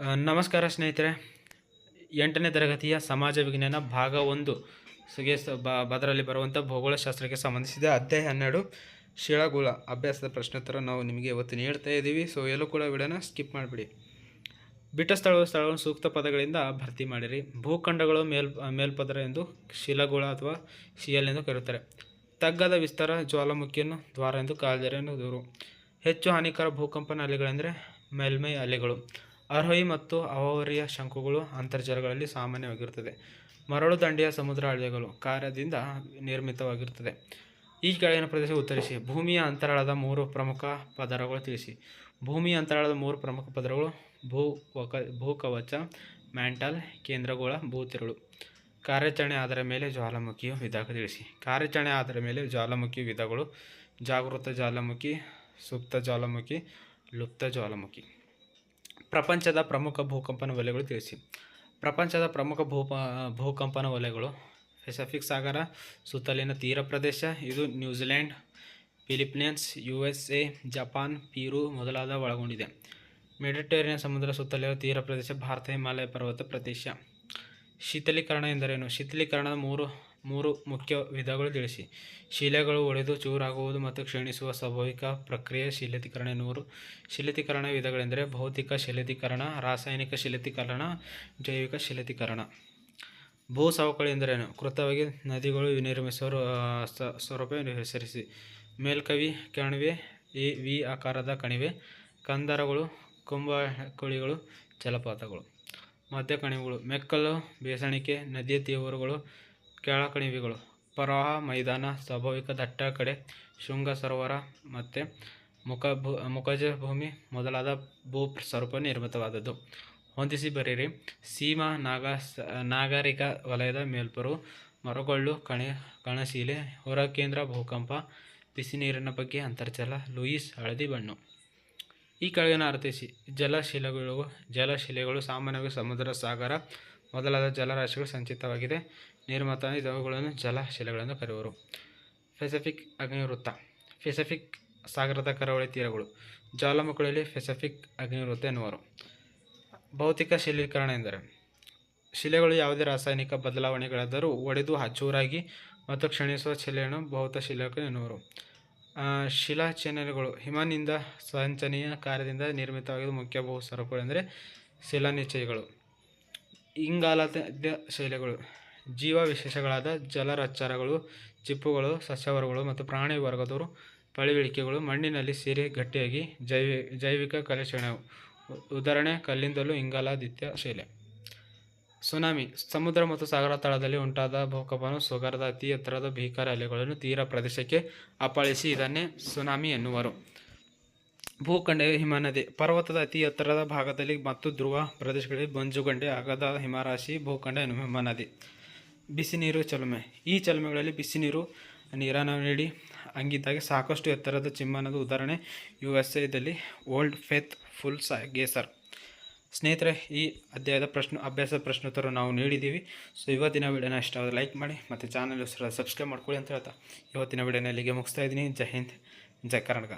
ನಮಸ್ಕಾರ ಸ್ನೇಹಿತರೆ. ಎಂಟನೇ ತರಗತಿಯ ಸಮಾಜ ವಿಜ್ಞಾನ ಭಾಗ ಒಂದು. ಸುಗೆ ಅದರಲ್ಲಿ ಬರುವಂಥ ಭೌಗೋಳಶಾಸ್ತ್ರಕ್ಕೆ ಸಂಬಂಧಿಸಿದ ಅಧ್ಯಾಯ ಹನ್ನೆರಡು, ಶಿಳಗುಳ ಅಭ್ಯಾಸದ ಪ್ರಶ್ನೋತ್ತರ ನಾವು ನಿಮಗೆ ಇವತ್ತು ನೀಡ್ತಾ ಇದ್ದೀವಿ. ಸೊ ಎಲ್ಲೂ ಕೂಡ ವಿಡಿಯೋನ ಸ್ಕಿಪ್ ಮಾಡಿಬಿಡಿ. ಬಿಟ್ಟ ಸ್ಥಳವು ಸ್ಥಳವನ್ನು ಸೂಕ್ತ ಪದಗಳಿಂದ ಭರ್ತಿ ಮಾಡಿರಿ. ಭೂಖಂಡಗಳು ಮೇಲ್, ಮೇಲ್ಪದರ ಎಂದು ಶಿಲಗುಳ ಅಥವಾ ಶಿಯಲ್ ಎಂದು ಕರೆಯುತ್ತಾರೆ. ತಗ್ಗದ ವಿಸ್ತಾರ, ಜ್ವಾಲಾಮುಖಿಯನ್ನು ದ್ವಾರ ಎಂದು ಕಾಲ್ದರೆ ದೂರು ಹೆಚ್ಚು ಹಾನಿಕರ ಭೂಕಂಪನ ಅಲೆಗಳೆಂದರೆ ಮೇಲ್ಮೈ ಅಲೆಗಳು. ಅರ್ಹಿ ಮತ್ತು ಅವರಿಯ ಶಂಕುಗಳು ಅಂತರ್ಜಲಗಳಲ್ಲಿ ಸಾಮಾನ್ಯವಾಗಿರುತ್ತದೆ. ಮರಳು ದಂಡೆಯ ಸಮುದ್ರ ಅಲೆಗಳು ಕಾರ್ಯದಿಂದ ನಿರ್ಮಿತವಾಗಿರುತ್ತದೆ. ಈ ಕೆಳಗಿನ ಪ್ರದೇಶ ಉತ್ತರಿಸಿ. ಭೂಮಿಯ ಅಂತರಾಳದ ಮೂರು ಪ್ರಮುಖ ಪದರಗಳು ತಿಳಿಸಿ. ಭೂಮಿಯ ಅಂತರಾಳದ ಮೂರು ಪ್ರಮುಖ ಪದರಗಳು ಭೂ ವಕ, ಭೂಕವಚ, ಮ್ಯಾಂಟಲ್, ಕೇಂದ್ರಗೋಳ, ಭೂತಿರುಳು. ಕಾರ್ಯಾಚರಣೆ ಆಧಾರ ಮೇಲೆ ಜ್ವಾಲಾಮುಖಿಯ ವಿಧಾನ ತಿಳಿಸಿ. ಕಾರ್ಯಾಚರಣೆ ಆಧಾರ ಮೇಲೆ ಜ್ವಾಲಾಮುಖಿ ವಿಧಗಳು ಜಾಗೃತ ಜ್ವಾಲಾಮುಖಿ, ಸುಪ್ತ ಜ್ವಾಲಾಮುಖಿ, ಲುಪ್ತ ಜ್ವಾಲಾಮುಖಿ. ಪ್ರಪಂಚದ ಪ್ರಮುಖ ಭೂಕಂಪನ ವಲಯಗಳು ತಿಳಿಸಿ. ಪ್ರಪಂಚದ ಪ್ರಮುಖ ಭೂಪ ಭೂಕಂಪನ ವಲಯಗಳು. ಪೆಸಿಫಿಕ್ ಸಾಗರ, ಸುತ್ತಲಿನ ತೀರ ಪ್ರದೇಶ, ಇದು New Zealand Philippines U S A Japan, Peru ಮೊದಲಾದ ಒಳಗೊಂಡಿದೆ. ಮೆಡಿಟೇರಿಯನ್ ಸಮುದ್ರ ಸುತ್ತಲಿನ ತೀರ ಪ್ರದೇಶ, ಭಾರತ, ಹಿಮಾಲಯ ಪರ್ವತ ಪ್ರದೇಶ. ಶೀತಲೀಕರಣ ಎಂದರೇನು? ಶೀತಲೀಕರಣದ ಮೂರು ಮೂರು ಮುಖ್ಯ ವಿಧಗಳು ತಿಳಿಸಿ. ಶಿಲೆಗಳು ಒಡೆದು ಚೂರಾಗುವುದು ಮತ್ತು ಕ್ಷೀಣಿಸುವ ಸ್ವಾಭಾವಿಕ ಪ್ರಕ್ರಿಯೆ ಶಿಲೀಕರಣ ಎನ್ನುವರು ಶಿಲೀಕರಣ ವಿಧಗಳೆಂದರೆ ಭೌತಿಕ ಶಿಲೀಕರಣ ರಾಸಾಯನಿಕ ಶಿಲೀಕರಣ ಜೈವಿಕ ಶಿಲೀಕರಣ ಭೂ ಸವಕಳಿ ಎಂದರೇನು? ಕೃತವಾಗಿ ನದಿಗಳು ಸ- ಸ್ವರೂಪ ಹೆಸರಿಸಿ. ಮೇಲ್ಕವಿ, ಕಣಿವೆ ಎ ವಿ ಆಕಾರದ ಕಣಿವೆ, ಕಂದರಗಳು ಕುಂಭಕುಳಿಗಳು ಜಲಪಾತಗಳು. ಮಧ್ಯ ಕಣಿವೆಗಳು ಮೆಕ್ಕಲು, ಬೇಸಣಿಕೆ, ನದಿಯ ತೀವ್ರಗಳು, ಕೆಳಕಣಿವೆಗಳು ಪ್ರವಾಹ ಮೈದಾನ, ಸ್ವಾಭಾವಿಕ ದಟ್ಟ ಕಡೆ, ಶೃಂಗ ಸರೋವರ ಮತ್ತು ಮುಖ ಭೂ, ಮುಖಜ ಭೂಮಿ ಮೊದಲಾದ ಭೂ ಸ್ವರೂಪ ನಿರ್ಮಿತವಾದದ್ದು. ಹೊಂದಿಸಿ ಬರೀರಿ ಸೀಮಾ ನಾಗ, ನಾಗರಿಕ ವಲಯದ ಮೇಲ್ಪರು, ಮರಗೊಳ್ಳು, ಕಣೆ, ಕಣಶೀಲೆ, ಹೊರಕೇಂದ್ರ ಭೂಕಂಪ ಬಿಸಿ ನೀರಿನ ಬಗ್ಗೆ ಅಂತರ್ಜಲ, ಲೂಯಿಸ್, ಹಳದಿ ಬಣ್ಣು. ಈ ಕೆಳಗಿನ ಅರ್ಥೈಸಿ. ಜಲಶಿಲೆಗಳು ಜಲಶಿಲೆಗಳು ಸಾಮಾನ್ಯವಾಗಿ ಸಮುದ್ರ, ಸಾಗರ ಮೊದಲಾದ ಜಲರಾಶಿಗಳು ಸಂಚಿತವಾಗಿದೆ. ನಿರ್ಮತ ಇವುಗಳನ್ನು ಜಲಶಿಲೆಗಳನ್ನು ಕರೆಯುವರು. ಫೆಸಿಫಿಕ್ ಅಗ್ನಿವೃತ್ತ. ಫೆಸಿಫಿಕ್ ಸಾಗರದ ಕರಾವಳಿ ತೀರಗಳು. ಜಾಲಮುಖಗಳಲ್ಲಿ ಫೆಸಿಫಿಕ್ ಅಗ್ನಿವೃತ್ತ ಎನ್ನುವರು. ಭೌತಿಕ ಶಿಲೀಕರಣ ಎಂದರೆ, ಶಿಲೆಗಳು ಯಾವುದೇ ರಾಸಾಯನಿಕ ಬದಲಾವಣೆಗಳಾದರೂ ಒಡೆದು ಹಚ್ಚೂರಾಗಿ ಮತ್ತು ಕ್ಷಣಿಸುವ ಶಿಲೆಯನ್ನು ಭೌತ ಶಿಲೆಗಳು ಎನ್ನುವರು. ಆ, ಚಾನೆಲ್ಗಳು ಹಿಮನಿಂದ ಸಂಚನೆಯ ಕಾರ್ಯದಿಂದ ನಿರ್ಮಿತವಾಗಿದ್ದು ಮುಖ್ಯ ಭೂ ಅಂದರೆ ಶಿಲಾನಿಚಯಗಳು. ಇಂಗಾಲದ ಶೈಲಿಗಳು ಜೀವ ವಿಶೇಷಗಳಾದ ಜಲರಚರಗಳು ಚಿಪ್ಪುಗಳು ಸಸ್ಯವರ್ಗಗಳು ಮತ್ತು ಪ್ರಾಣಿ ವರ್ಗದವರು ಪಳಿವಿಳಿಕೆಗಳು ಮಣ್ಣಿನಲ್ಲಿ ಸೇರಿ ಗಟ್ಟಿಯಾಗಿ ಜೈವಿ ಜೈವಿಕ ಕಲೆಕ್ಷಣವು ಉದಾಹರಣೆ ಕಲ್ಲಿಂದಲೂ ಇಂಗಾಲಾದಿತ್ಯ ಶೈಲೆ. ಸುನಾಮಿ. ಸಮುದ್ರ ಮತ್ತು ಸಾಗರ ತಳದಲ್ಲಿ ಉಂಟಾದ ಭೂಕಂಪನು ಸುಗರದ ಅತಿ ಎತ್ತರದ ಭೀಕರ ಅಲೆಗಳನ್ನು ತೀರ ಪ್ರದೇಶಕ್ಕೆ ಅಪ್ಪಳಿಸಿ ಇದನ್ನೇ ಸುನಾಮಿ ಎನ್ನುವರು. ಭೂಖಂಡ ಹಿಮನದಿ. ಪರ್ವತದ ಅತಿ ಎತ್ತರದ ಭಾಗದಲ್ಲಿ ಮತ್ತು ಧ್ರುವ ಪ್ರದೇಶಗಳಲ್ಲಿ ಬಂಜುಗಂಡೆ, ಅಗದ ಹಿಮರಾಶಿ, ಭೂಖಂಡ ಎನ್ನುವ ಹಿಮನದಿ. ಬಿಸಿ ನೀರು ಚಲುಮೆ. ಈ ಚಲುಮೆಗಳಲ್ಲಿ ಬಿಸಿ ನೀರು ನೀರನ್ನು ನೀಡಿ ಹಂಗಿದ್ದಾಗ ಸಾಕಷ್ಟು ಎತ್ತರದ ಚಿಮ್ಮನದ ಉದಾಹರಣೆ ಯು ಎಸ್ ಎದಲ್ಲಿ ಓಲ್ಡ್ ಫೇತ್ ಫುಲ್ ಸಾ ಗೇಸರ್ ಸ್ನೇಹಿತರೆ, ಈ ಅಧ್ಯಾಯದ ಪ್ರಶ್ನೆ, ಅಭ್ಯಾಸದ ಪ್ರಶ್ನೋತ್ತರ ನಾವು ನೀಡಿದ್ದೀವಿ. ಸೊ ಇವತ್ತಿನ ವಿಡಿಯೋನ ಆದರೆ ಲೈಕ್ ಮಾಡಿ ಮತ್ತು ಚಾನಲ್ ಸಬ್ಸ್ಕ್ರೈಬ್ ಮಾಡ್ಕೊಳ್ಳಿ ಅಂತ ಹೇಳ್ತಾ. ಇವತ್ತಿನ ವಿಡಿಯೋನ ಇಲ್ಲಿಗೆ ಮುಗಿಸ್ತಾ ಇದ್ದೀನಿ. ಜೈ ಹಿಂದ್, ಜೈ ಕರ್ನಾಟಕ.